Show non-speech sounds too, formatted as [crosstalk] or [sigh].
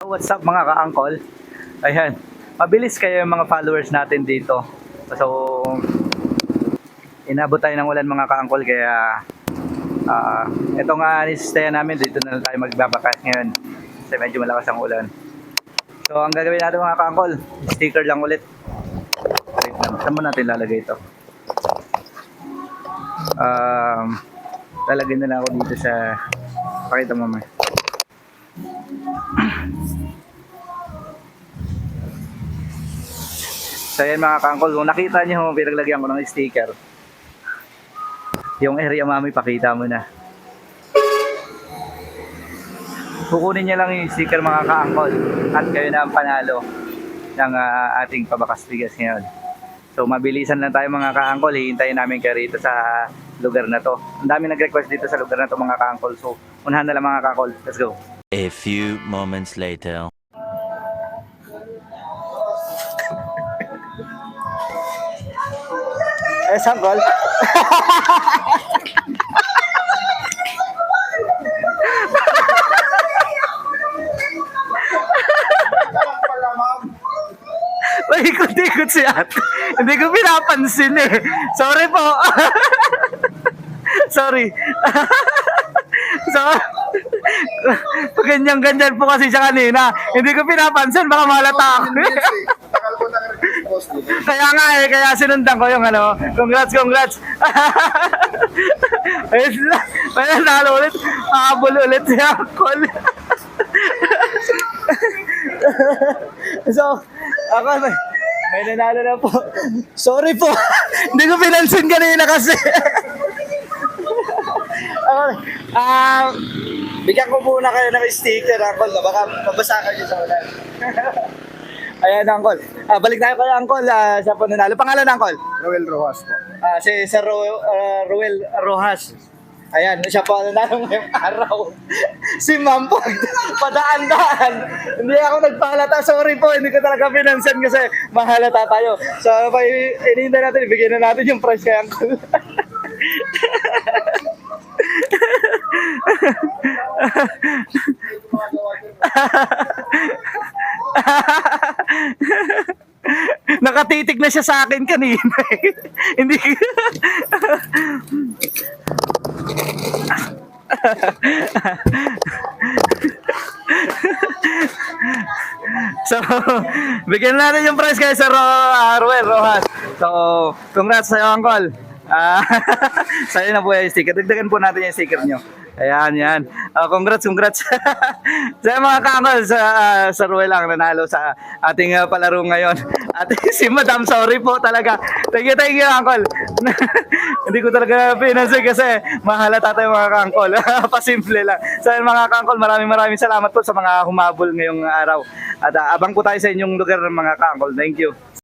What's up mga ka-angkol? Ayan, mabilis kayo yung mga followers natin dito. So, inabot tayo ng ulan mga ka-angkol kaya ah ito nga stay namin dito na tayo magbabakas ngayon kasi medyo malakas ang ulan. So, ang gagawin natin mga ka-angkol, sticker lang ulit. Wait lang, saan mo natin lalagay ito? Um, lalagyan na lang ako dito sa pakita mo may. So yan mga kangkol, kung nakita niyo pinaglagyan ko ng sticker, yung area mami pakita mo na. Kukunin niya lang yung sticker mga kaangkol at kayo na ang panalo ng ah, ating pabakas bigas ngayon. So mabilisan lang tayo mga kaangkol, hihintayin namin kayo rito sa lugar na to. Ang dami nag-request dito sa lugar na to mga kaangkol. So unahan na lang mga kaangkol, let's go. A few moments later. Eh, sangkol? Paikot-ikot si ate. Hindi ko pinapansin eh. Sorry po. [laughs] Sorry. [laughs] so, ganyan-ganyan po kasi siya kanina, hindi ko pinapansin, baka malata ako. Kaya nga eh, kaya sinundan ko yung ano, congrats, congrats. [laughs] Ayun may nanalo ulit, habol ulit si Uncle. [laughs] so, ako may, may nanalo na po. Sorry po, [laughs] hindi ko pinansin kanina kasi. ako, ah, bigyan ko muna kayo ng sticker, Uncle, baka mabasa kayo sa ulan. [laughs] Ayan, Uncle. Ah, balik tayo kay Uncle ah, sa pananalo. Pangalan, Uncle? Roel Rojas po. Ah, si Sir Ro- ah, Ruel Rojas. Ayan, siya po nanalo ngayong araw. [laughs] si Ma'am po, [laughs] padaan-daan. Hindi ako nagpahalata. Sorry po, hindi ko talaga pinansin kasi mahalata tayo. So, ano pa, inihintay natin, ibigay na natin yung price kay Uncle. [laughs] Nakatitig na siya sa akin kanina. [laughs] Hindi. [laughs] so, bigyan natin yung prize kay Sir Ro- ah, Rojas. So, congrats sa'yo, Uncle. Ah, [laughs] sa'yo na po yung sticker. Dagdagan po natin yung sticker nyo. Ayan, yan. Ah, congrats, congrats. [laughs] sa mga ka-uncle, sa, ah, sa Ruel ang nanalo sa ating ah, palaro ngayon. [laughs] At si Madam, sorry po talaga. Thank you, thank you, Uncle. Hindi ko talaga pinansin kasi mahalata tayo mga ka-uncle. Pasimple lang. Sa mga ka-uncle, maraming maraming salamat po sa mga humabol ngayong araw. At ah, abang po tayo sa inyong lugar mga ka-uncle. Thank you.